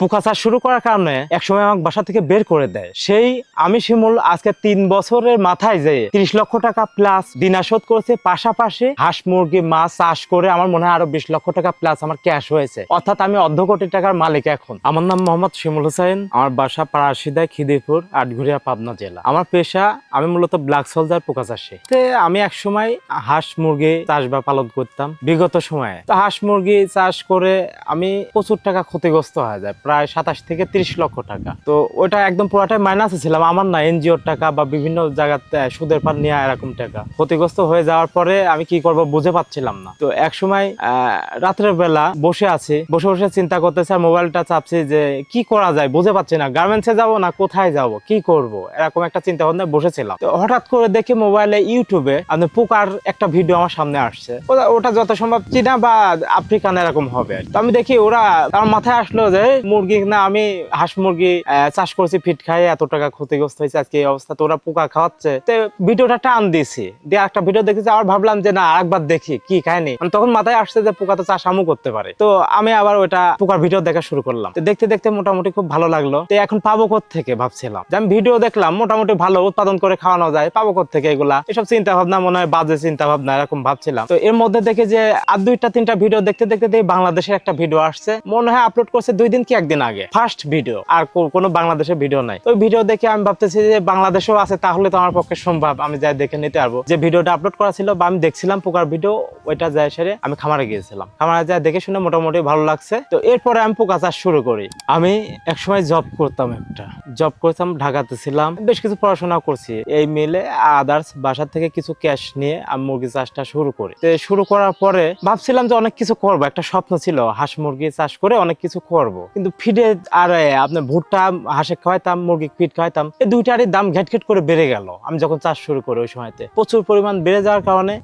পোকা চাষ শুরু করার কারণে একসময় আমাকে বাসা থেকে বের করে দেয়। সেই আমি শিমুল আজকে তিন বছরের মাথায় যে তিরিশ লক্ষ টাকা প্লাস বিনা শোধ করেছে, পাশাপাশি হাঁস, মুরগি, মাছ চাষ করে আমার মনে হয় আরও বিশ লক্ষ টাকা প্লাস আমার ক্যাশ হয়েছে। অর্থাৎ আমি অর্ধ কোটি টাকার মালিক এখন। আমার নাম মোহাম্মদ শিমুল হোসেন, আমার বাসা পাড়াশিদায় খিদিপুর আটঘরিয়া, পাবনা জেলা। আমার পেশা, আমি মূলত ব্ল্যাক সোলজার পোকা চাষে। আমি এক সময় হাঁস, মুরগি চাষ বা পালন করতাম। বিগত সময়ে। তো হাঁস, মুরগি চাষ করে আমি প্রচুর টাকা ক্ষতিগ্রস্ত হয়ে যায়। প্রায় সাতাশ থেকে তিরিশ লক্ষ টাকা। তো ওটা একদম পুরোটাই মাইনাসে ছিলাম। আমার না এনজিওর টাকা বা বিভিন্ন জায়গাতে সুদের পার নেওয়া এরকম টাকা। ক্ষতিগ্রস্ত হয়ে যাওয়ার পরে আমি কি করব বুঝে পাচ্ছিলাম না। তো এক সময় রাত্রের বেলা বসে আছি। বসে বসে চিন্তা করতেছি আর মোবাইলটা চাপছি যে কি করা যায় বুঝে পাচ্ছি না। গার্মেন্টসে যাব না কোথায় যাব? কি করব? এরকম একটা চিন্তা ভাবনায় বসেছিলাম। তো হঠাৎ করে দেখি মোবাইলে ইউটিউবে আপনি পোকার একটা ভিডিও আমার সামনে আসছে। ওটা যত সম্ভব চীনা বা আফ্রিকান এরকম হবে। তো আমি দেখি ওরা আমার মাথায় আসলো যে মুরগি না, আমি হাঁস মুরগি চাষ করছি, ফিট খাই, এত টাকা ক্ষতিগ্রস্ত হয়েছে আজকে এই অবস্থা, তো ওরা পোকা খাওয়াচ্ছে। তো ভিডিওটা টান দিয়েছি, দিয়ে একটা ভিডিও দেখেছি আবার ভাবলাম যে না, আরেকবার দেখি, কি কাহিনী মানে তখন মাথায় আসছে যে পোকা তো চাষ আমও করতে পারে। তো আমি আবার ওটা পোকার ভিডিও দেখা শুরু করলাম। তো দেখতে দেখতে মোটামুটি খুব ভালো লাগল। তো এখন পাবো থেকে ভাবছিলাম। যে আমি ভিডিও দেখলাম, মোটামুটি ভালো, উৎপাদন করে খাওয়ানো যায়, পাবো থেকে এগুলা? এসব চিন্তা ভাবনা মনে হয় বাজে চিন্তা ভাবনা এরকম ভাবছিলাম। তো এর মধ্যে দেখে যে আর দুইটা, তিনটা ভিডিও দেখতে দেখতে দেখি বাংলাদেশের একটা ভিডিও আসছে। মনে হয় আপলোড করছে দুই দিন কি একদিন আগে। ফার্স্ট ভিডিও আর কোনো বাংলাদেশের ভিডিও নাই। তো ভিডিও দেখে আমি ভাবতেছি যে বাংলাদেশেও আছে, তাহলে তো আমার পক্ষে সম্ভব। আমি যাই দেখে নিতে পারব। যে ভিডিওটা আপলোড করা ছিল বা আমি দেখছিলাম পোকার ভিডিও ওইটা যায় সেরে আমি খামারে গিয়েছিলাম। খামারে যায় দেখে শুনে মোটামুটি ভালো লাগছে। তো এরপরে আমি পোকা চাষ শুরু করি। আমি একসময় জব করতাম একটা। জব করতাম, ঢাকাতে ছিলাম। বেশ কিছু পড়াশোনা করছি। এই মিলে আদার্স বাসা থেকে কিছু ক্যাশ নিয়ে আমি মুরগি চাষটা শুরু করি। তো শুরু করার পরে ভাবছিলাম যে অনেক কিছু করব। একটা স্বপ্ন ছিল হাঁস মুরগি চাষ করে অনেক কিছু করব। কিন্তু ফিডে আর আপনার ভুট্টা হাঁসে খাওয়াইতাম মুরগি ফিড খাওয়াইতাম এই দুইটারই দাম ঘেট ঘেট করে বেড়ে গেল। আমি যখন চাষ শুরু করি ওই সময়তে। প্রচুর পরিমাণ বেড়ে যাওয়ার কারণে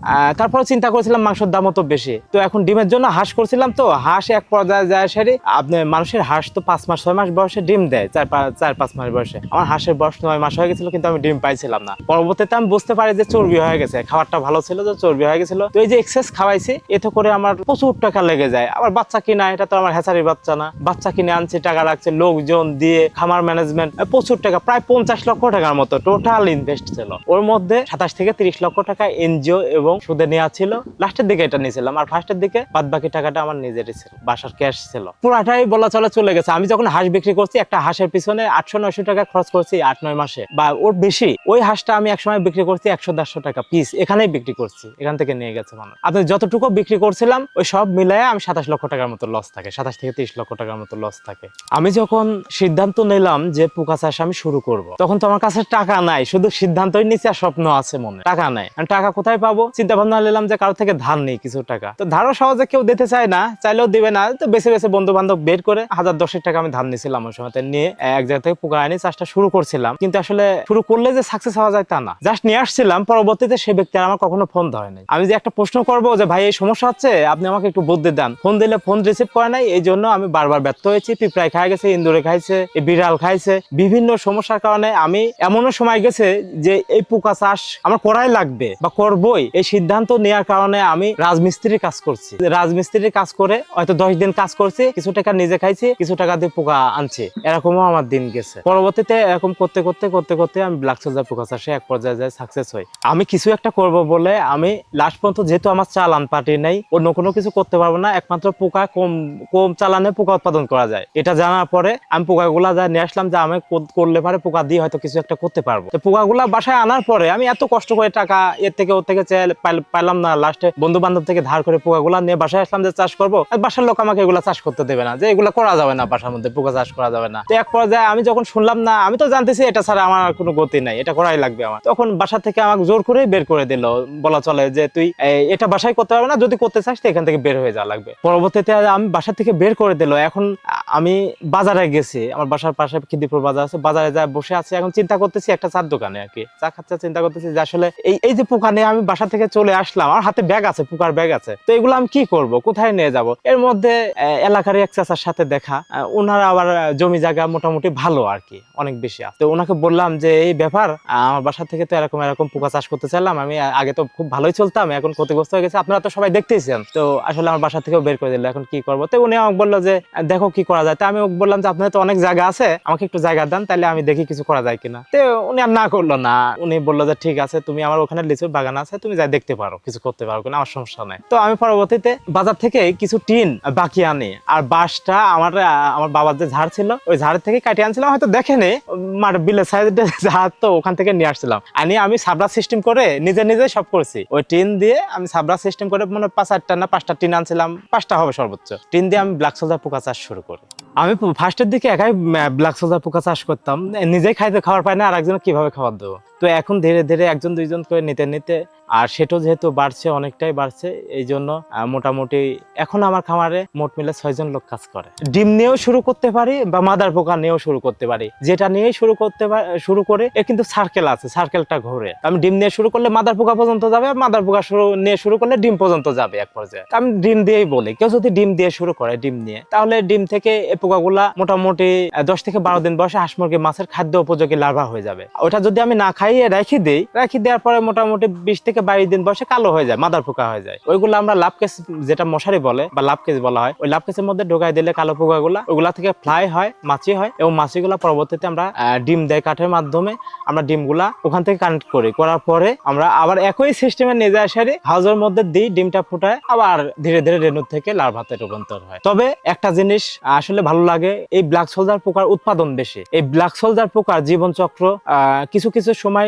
তারপরে চিন্তা করেছিলাম মাংসের দামও তো বেশি। তো এখন ডিমের জন্য হাঁস করছিলাম তো, হাঁস এক পর্যায়ে যায় সেরে আপনি মানুষের হাঁস তো পাঁচ মাস, ছয় মাস বয়সে ডিম দেয়, চার চার, পাঁচ মাস বয়সে। আমার হাঁসের বয়স নয় মাস হয়ে গেছিল, কিন্তু আমি ডিম পাইছিলাম না। পরবর্তীতে আমি বুঝতে পারি যে চর্বি হয়ে গেছে, খাবারটা ভালো ছিল যে চর্বি হয়ে গেছিল। তো এই যে এক্সেস খাওয়াইছি, এতে করে আমার প্রচুর টাকা লেগে যায়। আবার বাচ্চা কিনা, এটা তো আমার হ্যাচারির বাচ্চা না। বাচ্চা কিনে আনছি, টাকা রাখছে, লোকজন দিয়ে খামার ম্যানেজমেন্ট প্রচুর টাকা, প্রায় পঞ্চাশ লক্ষ টাকার মতো টোটাল ইনভেস্ট ছিল। ওর মধ্যে সাতাশ থেকে তিরিশ লক্ষ টাকা এনজিও এবং সুদে নেওয়া ছিল। লাস্টের দিকে এটা নিয়েছিলাম, আর ফার্স্টের দিকে বাদ বাকি টাকাটা আমার নিজেরই ছিল, বাসার ক্যাশ ছিল। পুরাটাই বলা চলে চলে গেছে। আমি যখন হাঁস বিক্রি করছি, একটা হাঁসের পিছনে আটশো, নয়শো টাকা খরচ করছি আট, নয় মাসে। বা ওর বেশি, ওই হাঁসটা আমি একসময় বিক্রি করছি একশো, দেড়শো টাকা পিস এখানেই বিক্রি করছি, এখান থেকে নিয়ে গেছে মানুষ। আপনি যতটুকু বিক্রি করছিলাম, ওই সব মিলাই আমি সাতাশ লক্ষ টাকার মতো লস থাকে, সাতাশ থেকে তিরিশ লক্ষ টাকার মতো লস থাকে। আমি যখন সিদ্ধান্ত নিলাম যে পোকা চাষ আমি শুরু করব, তখন তো আমার কাছে টাকা নাই, শুধু সিদ্ধান্তই নিচে আর স্বপ্ন আছে মনে। টাকা নাই। টাকা কোথায় পাবো? চিন্তা ভাবনা নিলাম যে কারও থেকে ধার নেই কিছু টাকা। তো ধারও সহজে কেউ দিতে চায় না, চাইলেও দিবে না। তো বেছে বেছে বন্ধু বান্ধব বের করে হাজার দশেক টাকা আমি ধার নিয়েছিলাম ওই সময়তে, নিয়ে এক জায়গা থেকে পোকা আনি চাষটা শুরু করছিলাম। কিন্তু আসলে শুরু করলে যে সাকসেস হওয়া যায় তা না। জাস্ট নিয়ে আসছিলাম, পরবর্তীতে সে ব্যক্তি আমার কখনো ফোন ধরে নাই। আমি যে একটা প্রশ্ন করব যে, ভাই, এই সমস্যা হচ্ছে? আপনি আমাকে একটু বুদ্ধি দেন। ফোন দিলে ফোন রিসিভ করে নাই, এই জন্য আমি বারবার ব্যর্থ হয়েছি। পিঁপড়ায় খাই গেছে, ইন্দুরে খাইছে বিড়াল খাইছে। বিভিন্ন সমস্যার কারণে আমি এমনও সময় গেছে যে এই পোকা চাষ আমার করাই লাগবে বা করবই। এই সিদ্ধান্ত নেওয়ার কারণে আমি রাজমিস্ত্রির কাজ করছি। রাজমিস্ত্রির কাজ করে হয়তো দশ দিন কাজ করছি, কিছু টাকা নিজে খাইছি, কিছু টাকা দিয়ে পোকা আনছি। এরকমও আমার দিন গেছে। পরবর্তীতে এরকম করতে করতে করতে করতে আমি ব্ল্যাক সোলজার পোকা চাষে এক পর্যায়ে যায় সাকসেস হই। আমি কিছু একটা করব বলে আমি লাস্ট পর্যন্ত যেহেতু আমার চালান পাটি নেই, অন্য কোনো কিছু করতে পারব না। একমাত্র পোকা কম কম চালানে পোকা উৎপাদন করা যায়। এটা জানার পরে আমি পোকাগুলা যা নিয়ে আসলাম, যে আমি করলে পারে পোকা দিয়ে হয়তো কিছু একটা করতে পারব। তো পোকাগুলা বাসায় আনার পরে আমি এত কষ্ট করে টাকা এর থেকে ওর থেকে পাইলাম না লাস্টে বন্ধু বান্ধব থেকে ধার করে পোকাগুলা নিয়ে বাসায় আসলাম যে চাষ করব বাসার লোক আমাকে এগুলা চাষ করতে দেবে না, যে এগুলা করা যাবে না বাসার মধ্যে, পোকা চাষ করা যাবে না। তো এক পর্যায়ে আমি যখন শুনলাম না, আমি তো জানতেছি এটা ছাড়া আমার আর কোনো গতি নাই, এটা করাই লাগবে আমার। তখন বাসা থেকে আমাকে জোর করে বের করে দিল, বলা চলে যে তুই এটা বাসায় করতে পারবে না, যদি করতে চাস তো এখান থেকে বের হয়ে যাওয়া লাগবে। পরবর্তীতে আমি বাসা থেকে বের করে দিল, এখন আমি বাজারে গেছি, আমার বাসার পাশে খিদিপুর বাজার আছে, বাজারে যা বসে আছি, এখন চিন্তা করতেছি একটা চার দোকানে আর কি। চা খাচ্ছে, চিন্তা করতেছি যে আসলে এই এই যে পোকা নিয়ে আমি বাসা থেকে চলে আসলাম, আমার হাতে ব্যাগ আছে, পোকার ব্যাগ আছে, তো এগুলো আমি কি করব, কোথায় নিয়ে যাব? এর মধ্যে এলাকার এক চাচার সাথে দেখা ওনারা আবার জমি জায়গা মোটামুটি ভালো আর কি, অনেক বেশি তো ওনাকে বললাম যে, এই ব্যাপার আমার বাসা থেকে তো এরকম এরকম পোকা চাষ করতে চাইলাম, আমি আগে তো খুব ভালোই চলতাম, এখন ক্ষতিগ্রস্ত হয়ে গেছে, আপনারা তো সবাই দেখতেছেন তো আসলে আমার বাসা থেকেও বের করে দিল, এখন কি করব? তো উনি আমাকে বলল যে, দেখো কি করা যায়। তা আমি বললাম যে, আপনার তো অনেক জায়গা আছে, আমাকে একটু জায়গা দেন তাহলে আমি দেখি কিছু করা যায় কিনা। তো উনি আর না করল না। উনি বলল যে, ঠিক আছে, তুমি আমার ওখানে লিচুর বাগান আছে, তুমি যাই দেখতে পারো, কিছু করতে পারো কিনা, আমার সমস্যা নাই। তো আমি পরবর্তীতে বাজার থেকে কিছু টিন বাকি আনি, আর বাঁশটা আমার আমার বাবার যে ঝাড় ছিল, ওই ঝাড়ের থেকে কাটিয়ে আনছিলাম, হয়তো দেখেনি মার বিলের সাইডে ঝাড় তো ওখান থেকে নিয়ে আসছিলাম। আনি আমি সাবরা সিস্টেম করে নিজে নিজে সব করছি। ওই টিন দিয়ে আমি সাবরা সিস্টেম করে মানে পাঁচ আটটা না পাঁচটা টিন আনছিলাম, পাঁচটা হবে সর্বোচ্চ। টিন দিয়ে আমি ব্ল্যাক সোলজার পোকা চাষ শুরু করি। আমি ফার্স্টের দিকে একাই ব্ল্যাক সোজার পোকা চাষ করতাম। নিজেই খাইতে খাওয়ার পাই না আর একজন কীভাবে খাবার দেবো? তো এখন ধীরে ধীরে একজন, দুইজন করে নিতে নিতে, আর সেটাও যেহেতু বাড়ছে, অনেকটাই বাড়ছে, এই জন্য মোটামুটি এখন আমার খামারে মোট মিলে ছয়জন লোক কাজ করে। ডিম নিয়েও শুরু করতে পারি বা মাদার পোকা নিয়েও শুরু করতে পারি। যেটা নিয়ে শুরু করতে শুরু করে এর কিন্তু সার্কেল আছে সার্কেলটা ঘুরে। আমি ডিম নিয়ে শুরু করলে মাদার পোকা পর্যন্ত যাবে মাদার পোকা শুরু, নিয়ে শুরু করলে ডিম পর্যন্ত যাবে এক পর্যায়ে। আমি ডিম দিয়েই বলি, কেউ যদি ডিম দিয়ে শুরু করে ডিম নিয়ে, তাহলে ডিম থেকে এই পোকাগুলা মোটামুটি দশ থেকে বারো দিন বয়সে হাঁস মুরগি মাছের খাদ্য উপযোগী লার্ভা হয়ে যাবে। ওটা যদি আমি না খাইয়ে রেখে দিই। রেখে দেওয়ার পরে মোটামুটি বিশ থেকে বাইশ দিন বয়সে কালো হয়ে যায়, মাদার পোকা হয়ে যায়। ওইগুলো আমরা লাভ কেস যেটা মশারি বলে বা লাভ কেস বলা হয়, ওই লাভ কেসের মধ্যে ঢোকাই দিলে কালো পোকাগুলা ওইগুলা থেকে ফ্লাই হয়, মাছি হয় এবং মাছিগুলা পরবর্তীতে আমরা ডিম দেয় কাঠের মাধ্যমে আমরা ডিমগুলা ওখান থেকে কানেক্ট করি। করার পরে আমরা আবার একই সিস্টেমে নিয়ে যায় সারি হাউজের মধ্যে দিই, ডিমটা ফুটায়, আবার ধীরে ধীরে রেণুর থেকে লার্ভাতে রূপান্তর হয়। তবে একটা জিনিস আসলে ভালো লাগে, এই ব্ল্যাক সোলজার পোকার উৎপাদন বেশি। এই ব্ল্যাক সোলজার পোকার জীবন চক্র কিছু কিছু সময়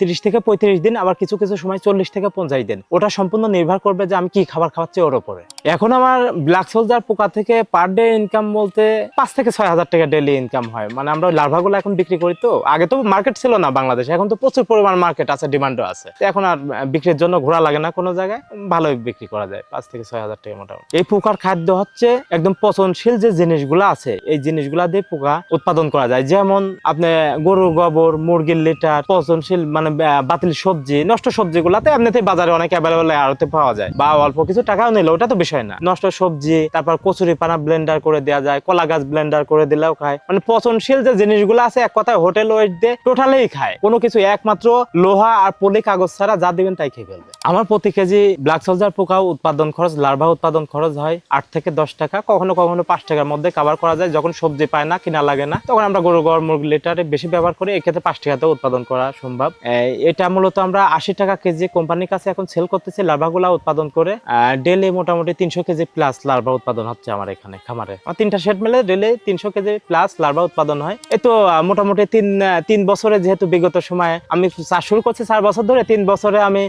তিরিশ থেকে পঁয়ত্রিশ দিন, আবার কিছু কিছু সময় চল্লিশ থেকে পঞ্চাশ দিন। ওটা সম্পূর্ণ নির্ভর করবে যে আমি কি খাবার খাওয়াচ্ছি ওর উপরে। এখন আমার ব্ল্যাক সোলজার পোকা থেকে পার ডে ইনকাম বলতে পাঁচ থেকে ছয় হাজার টাকা ডেলি ইনকাম হয়। মানে আমরা লার্ভাগুলো এখন বিক্রি করি তো। আগে তো মার্কেট ছিল না বাংলাদেশে, এখন তো প্রচুর পরিমাণ মার্কেট আছে ডিমান্ডও আছে। এখন আর বিক্রির জন্য ঘোরা লাগে না কোনো জায়গায়। ভালোই বিক্রি করা যায়, পাঁচ থেকে ছয় হাজার টাকা মোটামুটি। এই পোকার খাদ্য হচ্ছে একদম পচনশীল যে জিনিসগুলো আছে, এই জিনিসগুলা দিয়ে পোকা উৎপাদন করা যায়। যেমন আপনি গরুর গোবর, মুরগির লিটার পচনশীল মানে বাতিল সবজি, নষ্ট সবজিগুলাতে এমনিতেই বাজারে অনেক অ্যাভেলেবল আড়তে পাওয়া যায়। বা অল্প কিছু টাকাও নিলে ওটা তো বিষয় না। নষ্ট সবজি, তারপর কচুরি পানা ব্লেন্ডার করে দেওয়া যায়, কলা গাছ ব্লেন্ডার করে দিলেও খায়। মানে পচনশীল যে জিনিসগুলো আছে, এক কথায় হোটেল ওয়েট দিয়ে টোটালেই খায়। কোনো কিছু একমাত্র লোহা আর পলি কাগজ ছাড়া যা দিবেন তাই খেয়ে ফেলবে। আমার প্রতি কেজি ব্ল্যাক সোলজার পোকাও উৎপাদন খরচ লার্ভা উৎপাদন খরচ হয় আট থেকে দশ টাকা। কখনো কখনো পাঁচ টাকার মধ্যে কাভার করা যায়। যখন সবজি পায় না, কিনা লাগে না, তখন আমরা গরু, গড়, মুরগি লিটারে বেশি ব্যবহার করি। এক্ষেত্রে পাঁচ টাকাতে উৎপাদন করা সম্ভব। এটা মূলত আমরা আশি টাকা কেজি কোম্পানির কাছে এখন সেল করতেছি লার্ভাগুলা উৎপাদন করে। ডেলি মোটামুটি তিনশো কেজি প্লাস লার্ভা উৎপাদন হচ্ছে আমার এখানে, খামারে। তিনটা সেট মিলে ডেলি তিনশো কেজি প্লাস লার্ভা উৎপাদন হয়। এই তো মোটামুটি তিন তিন বছরে যেহেতু বিগত সময়ে আমি চাষ শুরু করছি চার বছর ধরে, তিন বছরে আমি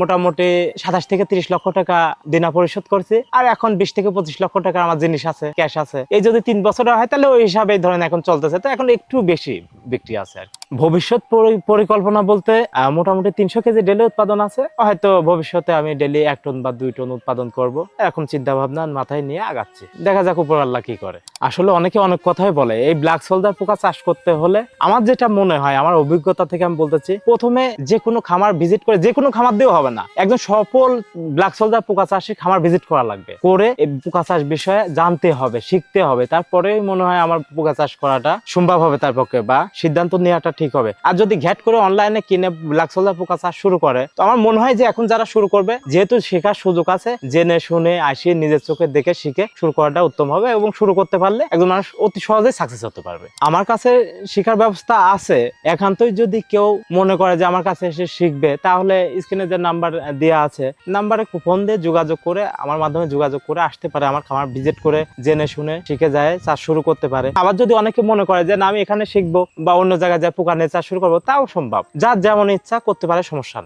মোটামুটি সাতাশ থেকে তিরিশ লক্ষ টাকা দিনা পরিশোধ করছি। আর এখন বিশ থেকে পঁচিশ লক্ষ টাকা আমার জিনিস আছে ক্যাশ আছে। এই যদি তিন বছরে হয়, তাহলে ওই হিসাবে ধরেন এখন চলতেছে। তো এখন একটু বেশি বিক্রি আছে আর কি। ভবিষ্যৎ পরিকল্পনা বলতে মোটামুটি তিনশো কেজি ডেলি উৎপাদন আছে। হয়তো ভবিষ্যতে আমি ডেলি এক টন বা দুই টন উৎপাদন করব। এখন চিন্তা ভাবনা মাথায় নিয়ে আগাচ্ছি। দেখা যাক উপর আল্লাহ কি করে। আসলে অনেকে অনেক কথাই বলে, এই ব্ল্যাক সোলজার পোকা চাষ করতে হলে আমার যেটা মনে হয়, আমার অভিজ্ঞতা থেকে আমি বলতেছি, প্রথমে যে কোনো খামার ভিজিট করে, যে কোনো খামার দিয়েও হবে না। একজন সফল ব্ল্যাক সোলজার পোকা চাষে খামার ভিজিট করা লাগবে। করে এই পোকা চাষ বিষয়ে জানতে হবে, শিখতে হবে। তারপরেই মনে হয় আমার পোকা চাষ করাটা সম্ভব হবে তার পক্ষে বা সিদ্ধান্ত নেওয়াটা ঠিক হবে। আর যদি ঘ্যাট করে অনলাইনে কিনে ব্ল্যাক সোলজার পোকা চাষ শুরু করে, তো আমার মনে হয় যে এখন যারা শুরু করবে, যেহেতু শেখার সুযোগ আছে, জেনে শুনে আসিয়ে নিজের চোখে দেখে শিখে শুরু করাটা উত্তম হবে এবং শুরু করতে পারলে একজন মানুষ অতি সহজে সাকসেস হতে পারবে। আমার কাছে শেখার ব্যবস্থা আছে। একান্তই যদি কেউ মনে করে যে আমার কাছে এসে শিখবে, তাহলে স্ক্রিনে যে নাম্বার দেওয়া আছে নাম্বারে ফোন দিয়ে যোগাযোগ করে, আমার মাধ্যমে যোগাযোগ করে আসতে পারে, আমার খামার ভিজিট করে জেনে শুনে শিখে যায় চাষ শুরু করতে পারে। আবার যদি অনেকে মনে করে যে না, আমি এখানে শিখব বা অন্য জায়গায় যায় পোকা নিয়ে চাষ শুরু করব তাও সম্ভব। যার যেমন ইচ্ছা করতে পারে সমস্যা নেই।